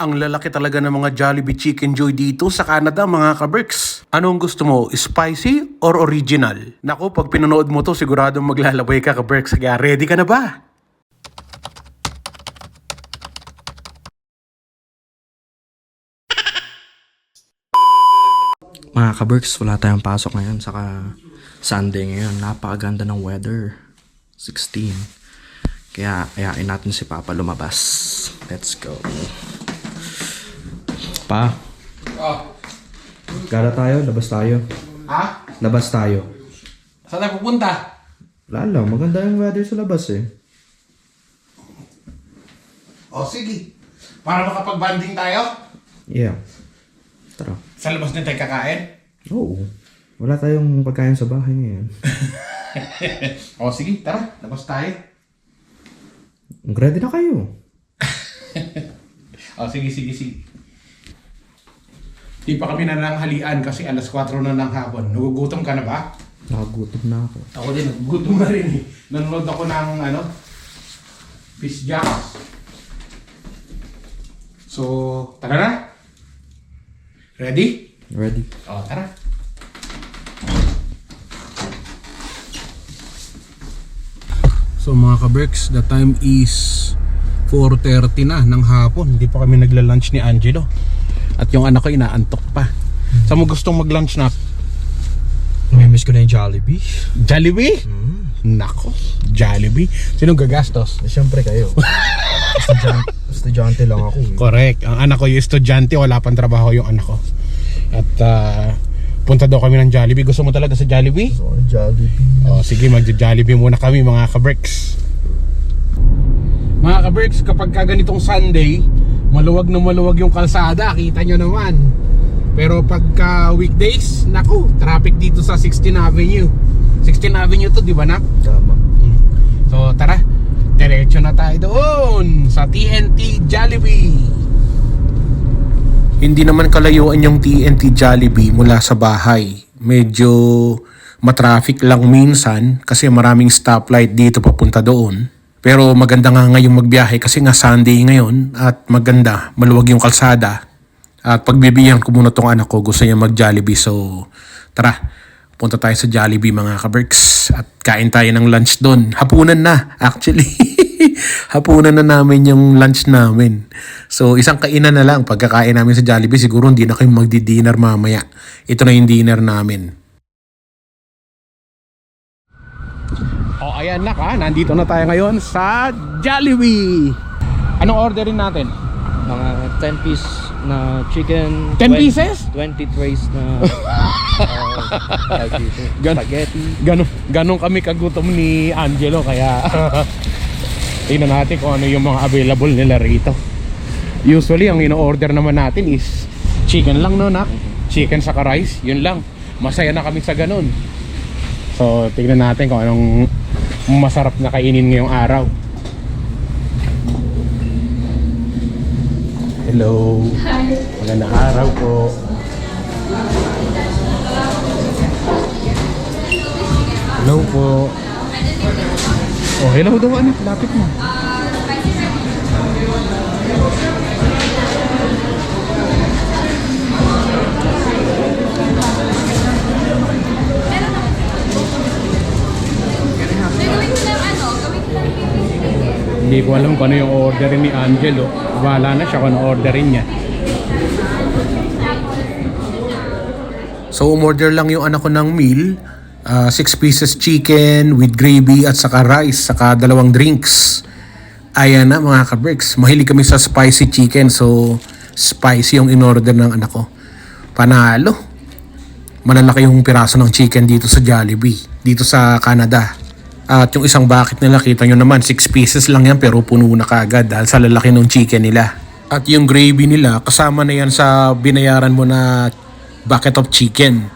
Ang lalaki talaga ng mga Jollibee Chicken Joy dito sa Canada mga kaberks. Anong gusto mo, spicy or original? Naku, pag pinanood mo to, siguradong maglalabay ka kaberks. Kaya ready ka na ba? Mga ka-Berks, wala tayong pasok ngayon. Saka Sunday ngayon. Napakaganda ng weather. 16. Kaya ayain natin si Papa lumabas. Let's go. Pa, gara tayo, labas tayo. ha? Labas tayo. Saan tayo pupunta? Wala lang, maganda yung weather sa labas eh. O, sige. Para makapag-banding tayo? Yeah. Tara. Sa labas din tayo kakain? Oo. Wala tayong pagkain sa bahay ngayon. O, sige. Tara, labas tayo. Ready na kayo. O, sige, sige, sige. Di pa kami nananghalian kasi alas 4 na ng hapon. Nagugutom ka na ba? Nakagutom na ako. Ako din, nagugutom na rin eh. Nanonood ako ng, ano, Fish Jacks. So, tara na. Ready? Ready? O, tara. So mga kaberks, the time is 4.30 na ng hapon. Hindi pa kami nagla-lunch ni Angelo. At yung anak ko inaantok pa. Saan mo gustong mag-lunch na? Namimiss ko na yung Jollibee. Jollibee? Nako, Jollibee. Sinong gagastos? Eh, Siyempre kayo. estudyante, estudyante lang ako eh. Correct. Ang anak ko yung estudyante, wala pang trabaho yung anak ko. At ah, punta daw kami ng Jollibee. Gusto mo talaga sa Jollibee? So, ano, Jollibee. O sige, magja-Jollibee muna kami mga kabricks. Mga kabricks, kapag ka ganitong Sunday, maluwag na maluwag yung kalsada, kita nyo naman. Pero pagka weekdays, naku, traffic dito sa 16th Avenue. 16th Avenue to, di ba nak? Tama. So tara, diretso na tayo doon sa TNT Jollibee. Hindi naman kalayuan yung TNT Jollibee mula sa bahay. Medyo matraffic lang minsan kasi maraming stoplight dito papunta doon. Pero maganda nga ngayong magbiyahe kasi nga Sunday ngayon at maganda, maluwag yung kalsada. At pagbibigyan ko muna tong anak ko, gusto niya mag Jollibee. So tara, punta tayo sa Jollibee mga kaberks at kain tayo ng lunch doon. Hapunan na actually. Hapunan na namin yung lunch namin. So isang kainan na lang pagkakain namin sa Jollibee. Siguro hindi na kayo magdi-dinner mamaya. Ito na yung dinner namin. O ayan na ka, nandito na tayo ngayon sa Jollibee. Anong orderin natin? Mga 10 piece na chicken. 10 pieces? 20 trays na uh. Gan- spaghetti. Ganon, ganon kami kagutom ni Angelo kaya tingnan natin kung ano yung mga available nila rito. Usually ang ino-order naman natin is chicken lang no nak. Chicken sa rice, yun lang. Masaya na kami sa ganon. So tingnan natin kung anong masarap na kainin ngayong araw. Hello. Magandang araw po. Hello po. Oh, hello daw anak, lapit mo. Hindi ko alam kung ano yung orderin ni Angelo. Wala na siya kung ano orderin niya. So umorder lang yung anak ko ng meal. 6 pieces chicken with gravy at saka rice, saka dalawang drinks. Ayan na mga kabricks. Mahilig kami sa spicy chicken so spicy yung in-order ng anak ko. Panalo. Malalaki yung piraso ng chicken dito sa Jollibee, dito sa Canada. At yung isang bucket nila, kita nyo naman, 6 pieces lang yan pero puno na kaagad dahil sa lalaki ng chicken nila. At yung gravy nila, kasama na yan sa binayaran mo na bucket of chicken.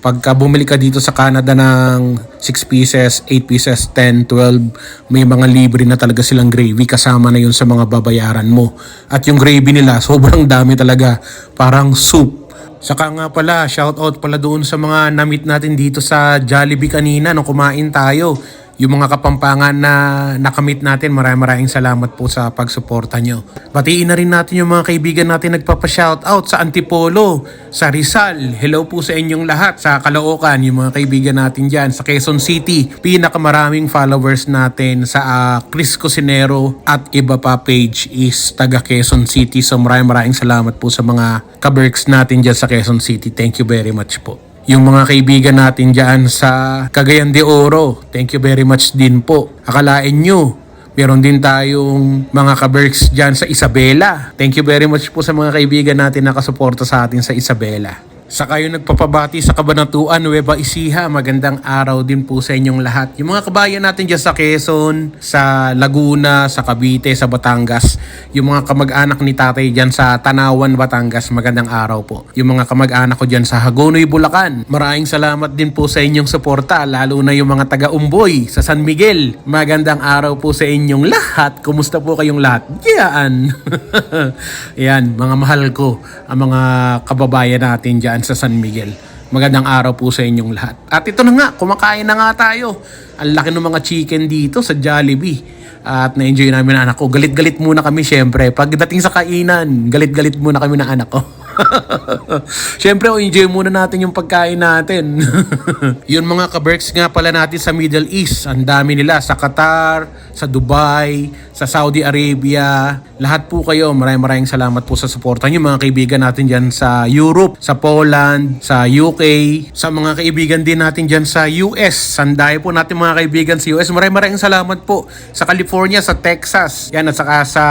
Pagka bumili ka dito sa Canada ng 6 pieces, 8 pieces, 10, 12, may mga libre na talaga silang gravy kasama na yun sa mga babayaran mo. At yung gravy nila, sobrang dami talaga. Parang soup. Saka nga pala, shout out pala doon sa mga namit natin dito sa Jollibee kanina nung kumain tayo. Yung mga kapampangan na nakamit natin, maraming maraming salamat po sa pagsuporta nyo. Batiin na rin natin yung mga kaibigan natin nagpapa-shoutout sa Antipolo, sa Rizal. Hello po sa inyong lahat. Sa Caloocan, yung mga kaibigan natin dyan. Sa Quezon City, pinakamaraming followers natin sa ah, Chris Cosinero at iba pa page is taga Quezon City. So maraming maraming salamat po sa mga kaberks natin dyan sa Quezon City. Thank you very much po yung mga kaibigan natin dyan sa Cagayan de Oro. Thank you very much din po. Akalain nyo, meron din tayong mga kaberks dyan sa Isabela. Thank you very much po sa mga kaibigan natin na kasuporta sa atin sa Isabela. Sa kayo nagpapabati sa Kabanatuan, Nueva Ecija, magandang araw din po sa inyong lahat. Yung mga kabayan natin dyan sa Quezon, sa Laguna, sa Cavite, sa Batangas, yung mga kamag-anak ni tatay dyan sa Tanawan, Batangas, magandang araw po. Yung mga kamag-anak ko dyan sa Hagonoy, Bulacan, maraming salamat din po sa inyong suporta, lalo na yung mga taga-Umboy sa San Miguel. Magandang araw po sa inyong lahat. Kumusta po kayong lahat? Yan! Yan, mga mahal ko, ang mga kababayan natin dyan sa San Miguel. Magandang araw po sa inyong lahat. At ito na nga, kumakain na nga tayo. Ang laki ng mga chicken dito sa Jollibee. At na-enjoy namin ang anak ko. Galit-galit muna kami syempre. Pagdating sa kainan, galit-galit muna kami ng anak ko. Siyempre, oh, enjoy muna natin yung pagkain natin. yun mga kaberks nga pala natin sa Middle East. Ang dami nila sa Qatar, sa Dubai, sa Saudi Arabia. Lahat po kayo, maraming maraming salamat po sa suporta niyo mga kaibigan natin dyan sa Europe, sa Poland, sa UK, sa mga kaibigan din natin dyan sa US. Sanday po natin mga kaibigan sa US. Maraming maraming salamat po sa California, sa Texas, yan at saka sa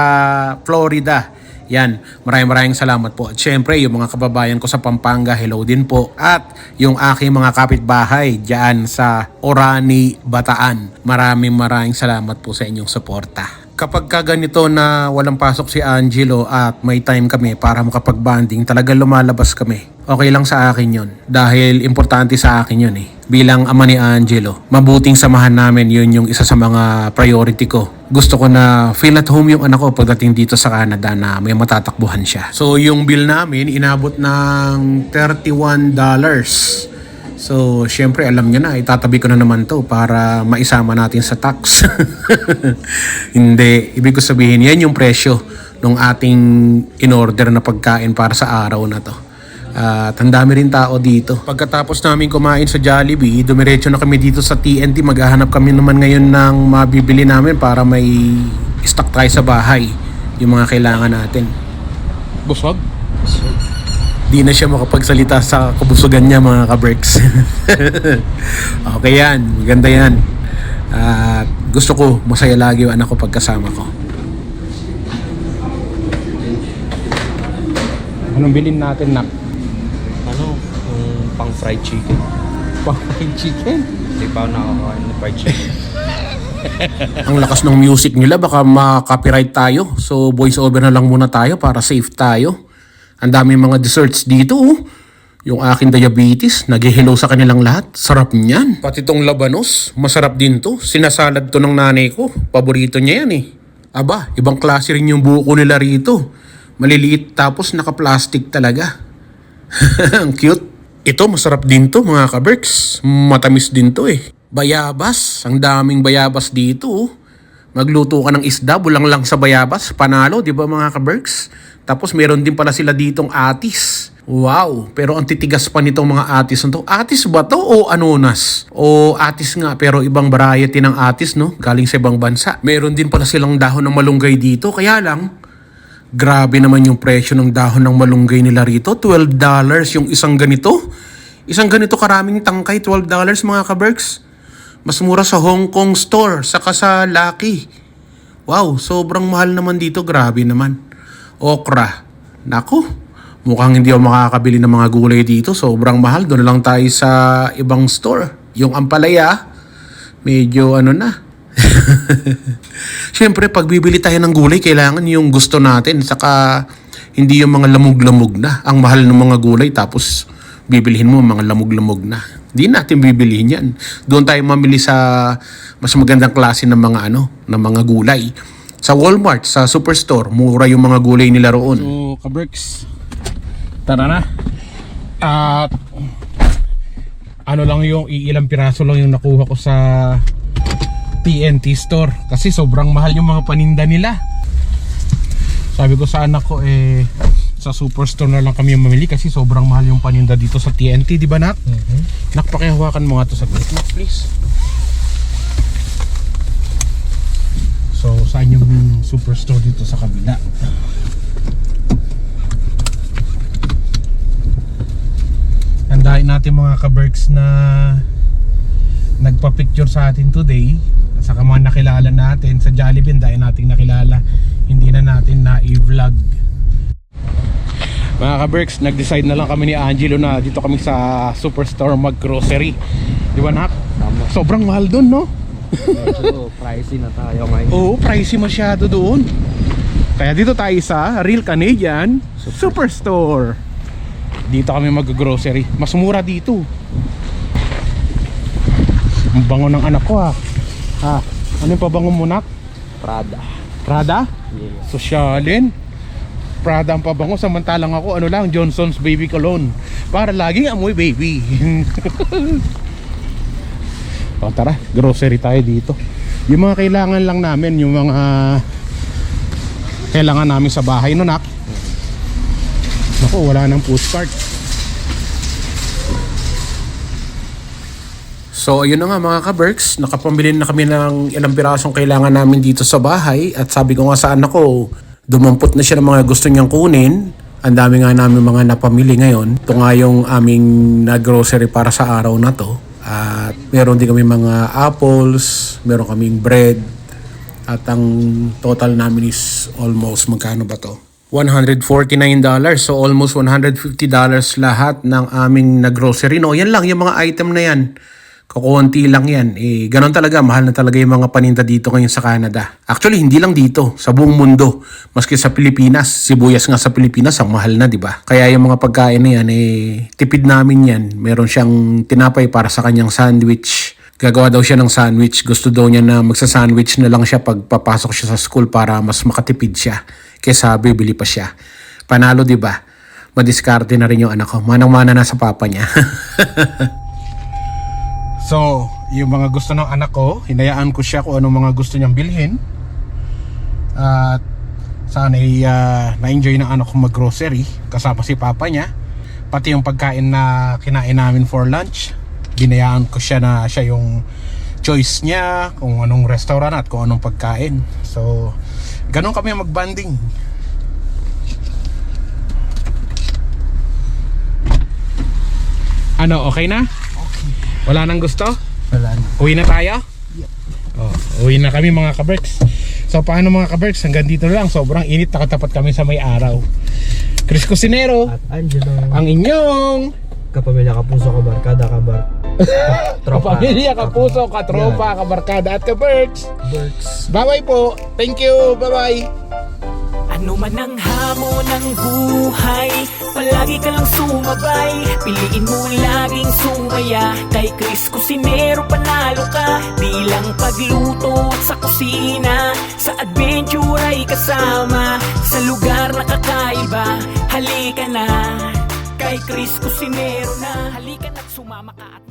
Florida. Yan, maraming maraming salamat po. At syempre, yung mga kababayan ko sa Pampanga, hello din po. At yung aking mga kapitbahay dyan sa Orani, Bataan. Maraming maraming salamat po sa inyong suporta. Kapag ka ganito na walang pasok si Angelo at may time kami para makapag-banding, talagang lumalabas kami. Okay lang sa akin yon Dahil importante sa akin yun eh. Bilang ama ni Angelo, mabuting samahan namin yun yung isa sa mga priority ko. Gusto ko na feel at home yung anak ko pagdating dito sa Canada na may matatakbuhan siya. So yung bill namin inabot ng $31. So, syempre, alam nyo na, itatabi ko na naman to para maisama natin sa tax. Hindi. Ibig ko sabihin, yan yung presyo ng ating in-order na pagkain para sa araw na to. At ang dami rin tao dito. Pagkatapos namin kumain sa Jollibee, dumiretso na kami dito sa TNT. Maghahanap kami naman ngayon ng mabibili namin para may stock tayo sa bahay. Yung mga kailangan natin. Busog? Di na siya makapagsalita sa kabusugan niya mga ka-breaks. okay yan, maganda yan. At gusto ko masaya lagi yung anak ko pagkasama ko. Anong bilhin natin na? Yung pang fried chicken. pang chicken? Hindi pa ako nakakain ng fried chicken. Ang lakas ng music nila baka ma-copyright tayo. So voice over na lang muna tayo para safe tayo. Ang dami mga desserts dito oh. Yung aking diabetes, nag-hello sa kanilang lahat. Sarap niyan. Pati tong labanos, masarap din to. Sinasalad to ng nanay ko. Paborito niya yan eh. Aba, ibang klase rin yung buko nila rito. Maliliit tapos naka-plastic talaga. Ang cute. Ito, masarap din to mga kaberks. Matamis din to eh. Bayabas. Ang daming bayabas dito. oh. Magluto ka ng isda, bulang lang sa bayabas. Panalo, di ba mga kaberks? Tapos meron din pala sila ditong atis. Wow, pero ang titigas pa nitong mga atis na to. Atis ba to o anonas? O atis nga, pero ibang variety ng atis, no? Galing sa ibang bansa. Meron din pala silang dahon ng malunggay dito, kaya lang, Grabe naman yung presyo ng dahon ng malunggay nila rito. $12 yung isang ganito. Isang ganito karaming tangkay, $12 mga kaberks. Mas mura sa Hong Kong store, saka sa Lucky. Wow, sobrang mahal naman dito. Grabe naman. Okra. Nako, mukhang hindi ako makakabili ng mga gulay dito. Sobrang mahal. Doon lang tayo sa ibang store. Yung ampalaya, medyo ano na, Siyempre, pag bibili tayo ng gulay, kailangan yung gusto natin. Saka, hindi yung mga lamog-lamog na. Ang mahal ng mga gulay, tapos bibilihin mo mga lamog-lamog na. Di natin bibilihin yan. Doon tayo mamili sa mas magandang klase ng mga ano, ng mga gulay. Sa Walmart, sa Superstore, mura yung mga gulay nila roon. So, kaberks, tara na. At ano lang yung iilang piraso lang yung nakuha ko sa TNT store kasi sobrang mahal yung mga paninda nila. Sabi ko sa anak ko eh sa superstore na lang kami mamili kasi sobrang mahal yung paninda dito sa TNT, di ba nak? Nak, pakihawakan mo nga to sa Nak, please. So, saan yung superstore dito sa kabila? Andahin natin mga kaberks na nagpa-picture sa atin today saka mga nakilala natin sa Jollibee dahil nating nakilala. Hindi na natin na i-vlog mga ka-Berks, nag-decide na lang kami ni Angelo na dito kami sa superstore mag-grocery. Di ba nak? sobrang mahal dun no? Medyo pricey na tayo ngayon. Oo, pricey masyado doon. Kaya dito tayo sa Real Canadian Superstore. Dito kami mag-grocery. Mas mura dito. Ang bango ng anak ko ha ha ano yung pabango mo nak? Prada. Prada? Yes. Sosyalin Prada ang pabango samantalang ako ano lang Johnson's Baby Cologne para laging amoy baby o tara grocery tayo dito yung mga kailangan lang namin yung mga kailangan namin sa bahay no nak wala nang cart So ayun na nga mga ka-Berks, nakapamili na kami ng ilang pirasong kailangan namin dito sa bahay at sabi ko nga sa anak ko, dumampot na siya ng mga gusto niyang kunin. Ang dami nga namin mga napamili ngayon. Ito nga yung aming na-grocery para sa araw na to. At meron din kami mga apples, meron kaming bread. At ang total namin is almost magkano ba to? $149 so almost $150 lahat ng aming na grocery no yan lang yung mga item na yan kukunti lang yan eh ganon talaga mahal na talaga yung mga paninda dito ngayon sa Canada actually hindi lang dito sa buong mundo maski sa Pilipinas sibuyas nga sa Pilipinas ang mahal na di ba kaya yung mga pagkain na yan eh tipid namin yan meron siyang tinapay para sa kanyang sandwich gagawa daw siya ng sandwich. Gusto daw niya na magsa-sandwich na lang siya pag papasok siya sa school para mas makatipid siya. Kesa bibili pa siya. Panalo, di ba? Madiskarte na rin yung anak ko. Manang-mana na sa papa niya. So, yung mga gusto ng anak ko, hinayaan ko siya kung anong mga gusto niyang bilhin. At sana ay ah, na-enjoy ng anak ko mag-grocery kasama si papa niya. Pati yung pagkain na kinain namin for lunch, binayaan ko siya na siya yung choice niya kung anong restaurant at kung anong pagkain. So, ganun kami mag-banding. Ano, okay na? Wala nang gusto? Wala na. Uwi na tayo? Oh, uwi na kami mga kaberks. So paano mga kaberks? Hanggang dito lang. Sobrang init. Nakatapat kami sa may araw. Chris Cusinero, At Angelo. ang inyong Kapamilya ka puso ka barkada ka bar. kapamilya, kapuso, katropa, kabarkada at kaberks. Berks. Bye-bye po. Thank you. Bye-bye. Ano man ang hamon ng buhay Palagi ka lang sumabay. Piliin mo laging sumaya Kay Chris Cusinero panalo ka. Di lang pagluto at sa kusina Sa adventure ay kasama. Sa lugar na kakaiba Halika na. Kay Chris Cusinero na Halika na't sumama ka at